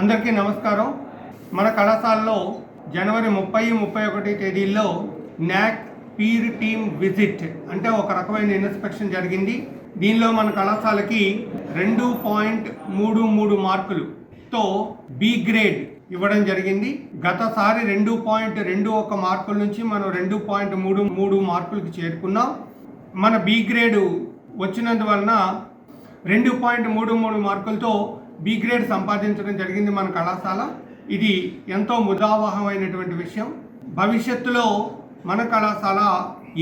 అందరికీ నమస్కారం. మన కళాశాలలో జనవరి ముప్పై ముప్పై ఒకటి తేదీల్లో నాక్ పీర్ టీమ్ విజిట్ అంటే ఒక రకమైన ఇన్స్పెక్షన్ జరిగింది. దీనిలో మన కళాశాలకి రెండు పాయింట్ మూడు మూడు మార్కులుతో బి గ్రేడ్ ఇవ్వడం జరిగింది. గతసారి రెండు పాయింట్ రెండు ఒక మార్కుల నుంచి మనం రెండు పాయింట్ మూడు మూడు మార్కులకి చేరుకున్నాం. మన బి గ్రేడ్ వచ్చినందువలన రెండు పాయింట్ మూడు మూడు మార్కులతో బి గ్రేడ్ సంపాదించడం జరిగింది మన కళాశాల. ఇది ఎంతో ముదావహమైనటువంటి విషయం. భవిష్యత్తులో మన కళాశాల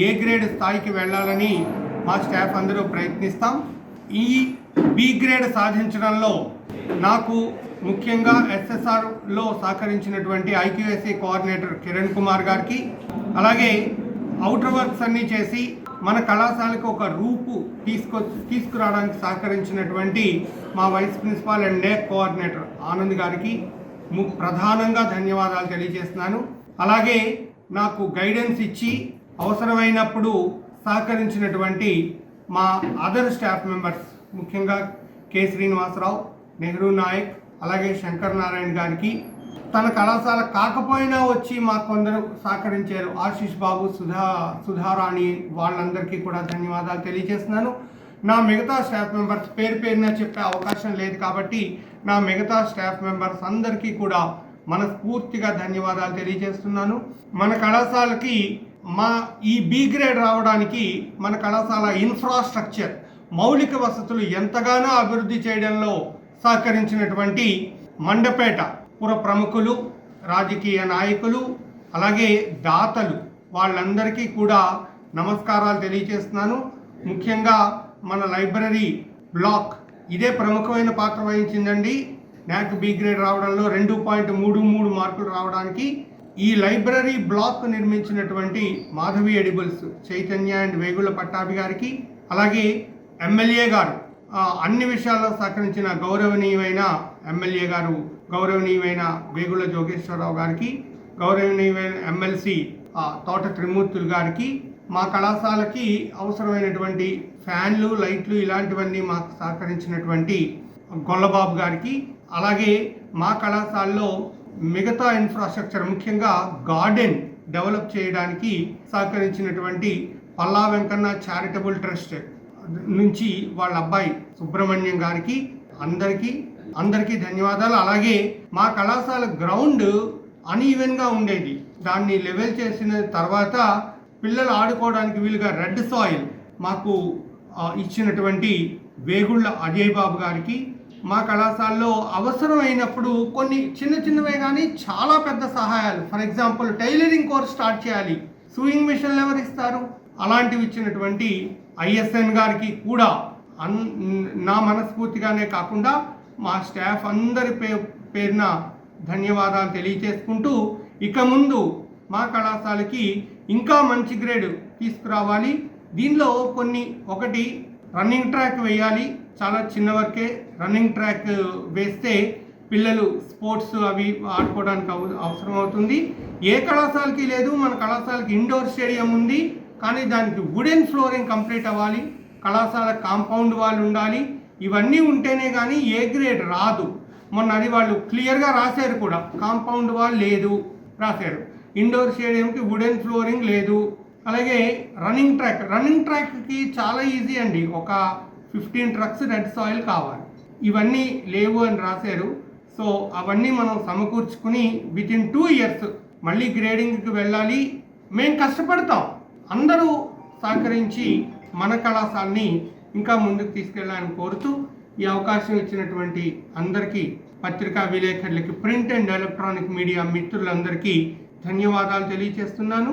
ఏ గ్రేడ్ స్థాయికి వెళ్ళాలని మా స్టాఫ్ అందరూ ప్రయత్నిస్తాం. ఈ బి గ్రేడ్ సాధించడంలో నాకు ముఖ్యంగా ఎస్ఎస్ఆర్లో సహకరించినటువంటి ఐక్యూఎస్సీ కోఆర్డినేటర్ కిరణ్ కుమార్ గారికి అలాగే అవుటర్ వర్క్స్ అన్నీ చేసి మన కళాశాలకు ఒక రూపు తీసుకొ తీసుకురావడానికి సహకరించినటువంటి మా vice principal and day coordinator Anand garu ము ప్రధానంగా ధన్యవాదాలు తెలియజేస్తున్నాను. అలాగే నాకు గైడెన్స్ ఇచ్చి అవసరమైనప్పుడు సహకరించినటువంటి మా అదర్ స్టాఫ్ మెంబర్స్ ముఖ్యంగా కె శ్రీనివాసరావు నెహ్రూ నాయక్ అలాగే శంకర్ నారాయణ గారికి తన కళాశాల కాకపోయినా వచ్చి మా కొందరు సహకరించారు. ఆశీష్ బాబు సుధా సుధారాణి వాళ్ళందరికీ కూడా ధన్యవాదాలు తెలియజేస్తున్నాను. నా మిగతా స్టాఫ్ మెంబర్స్ పేరు పేరున చెప్పే అవకాశం లేదు కాబట్టి నా మిగతా స్టాఫ్ మెంబర్స్ అందరికీ కూడా మనస్ఫూర్తిగా ధన్యవాదాలు తెలియజేస్తున్నాను. మన కళాశాలకి మా ఈ బి గ్రేడ్ రావడానికి మన కళాశాల ఇన్ఫ్రాస్ట్రక్చర్ మౌలిక వసతులు ఎంతగానో అభివృద్ధి చేయడంలో సహకరించినటువంటి మండపేట పుర ప్రముఖులు రాజకీయ నాయకులు అలాగే దాతలు వాళ్ళందరికీ కూడా నమస్కారాలు తెలియజేస్తున్నాను. ముఖ్యంగా మన లైబ్రరీ బ్లాక్ ఇదే ప్రముఖమైన పాత్ర వహించిందండి. నాక్ బి గ్రేడ్ రావడంలో రెండు పాయింట్ మూడు మూడు మార్కులు రావడానికి ఈ లైబ్రరీ బ్లాక్ నిర్మించినటువంటి మాధవి ఎడిబుల్స్ చైతన్య అండ్ వేగుల పట్టాభి గారికి అలాగే ఎమ్మెల్యే గారు అన్ని విషయాల్లో సహకరించిన గౌరవనీయమైన ఎమ్మెల్యే గారు గౌరవనీయమైన వేగుల జోగేశ్వరరావు గారికి గౌరవనీయమైన ఎమ్మెల్సీ తోట త్రిమూర్తులు గారికి మా కళాశాలకి అవసరమైనటువంటి ఫ్యాన్లు లైట్లు ఇలాంటివన్నీ మాకు సహకరించినటువంటి గొల్లబాబు గారికి అలాగే మా కళాశాలలో మిగతా ఇన్ఫ్రాస్ట్రక్చర్ ముఖ్యంగా గార్డెన్ డెవలప్ చేయడానికి సహకరించినటువంటి పల్లా వెంకన్న చారిటబుల్ ట్రస్ట్ నుంచి వాళ్ళ అబ్బాయి సుబ్రహ్మణ్యం గారికి అందరికీ అందరికీ ధన్యవాదాలు. అలాగే మా కళాశాల గ్రౌండ్ అన్ఈవెన్గా ఉండేది. దాన్ని లెవెల్ చేసిన తర్వాత పిల్లలు ఆడుకోవడానికి వీలుగా రెడ్ సాయిల్ మాకు ఇచ్చినటువంటి వేగుళ్ళ అజయ్ బాబు గారికి మా కళాశాలలో అవసరమైనప్పుడు కొన్ని చిన్న చిన్నవే కానీ చాలా పెద్ద సహాయాలు. For example tailoring course start చేయాలి. సూయింగ్ మిషన్లు ఎవరు ఇస్తారు అలాంటివి ఇచ్చినటువంటి ఐఎస్ఎన్ గారికి కూడా అన్ నా మనస్ఫూర్తిగానే కాకుండా మా స్టాఫ్ అందరి పే పేరున ధన్యవాదాలు తెలియచేసుకుంటూ ఇక ముందు మా కళాశాలకి ఇంకా మంచి గ్రేడ్ తీసుకురావాలి. దీనిలో కొన్ని ఒకటి రన్నింగ్ ట్రాక్ వేయాలి. చాలా చిన్న వరకే రన్నింగ్ ట్రాక్ వేస్తే పిల్లలు స్పోర్ట్స్ అవి ఆడుకోవడానికి అవ- అవసరం అవుతుంది. ఏ కళాశాలకి లేదు మన కళాశాలకి ఇండోర్ స్టేడియం ఉంది. కానీ దానికి వుడెన్ ఫ్లోరింగ్ కంప్లీట్ అవ్వాలి. కళాశాల కాంపౌండ్ వాళ్ళు ఉండాలి. ఇవన్నీ ఉంటేనే కానీ ఏ గ్రేడ్ రాదు. మొన్న అది వాళ్ళు క్లియర్గా రాశారు కూడా. కాంపౌండ్ వాల్ లేదు రాశారు. ఇండోర్ స్టేడియంకి వుడెన్ ఫ్లోరింగ్ లేదు. అలాగే రన్నింగ్ ట్రాక్. రన్నింగ్ ట్రాక్కి చాలా ఈజీ అండి. ఒక ఫిఫ్టీన్ ట్రక్స్ రెడ్ సాయిల్ కావాలి. ఇవన్నీ లేవు అని రాశారు. సో అవన్నీ మనం సమకూర్చుకుని విత్ ఇన్ టూ ఇయర్స్ మళ్ళీ గ్రేడింగ్కి వెళ్ళాలి. మేము కష్టపడతాం. అందరూ సహకరించి మన కళాశాలని ఇంకా ముందుకు తీసుకెళ్ళాలని కోరుతూ ఈ అవకాశం ఇచ్చినటువంటి అందరికీ పత్రికా విలేకరులకి ప్రింట్ అండ్ ఎలక్ట్రానిక్ మీడియా మిత్రులందరికీ ధన్యవాదాలు తెలియజేస్తున్నాను.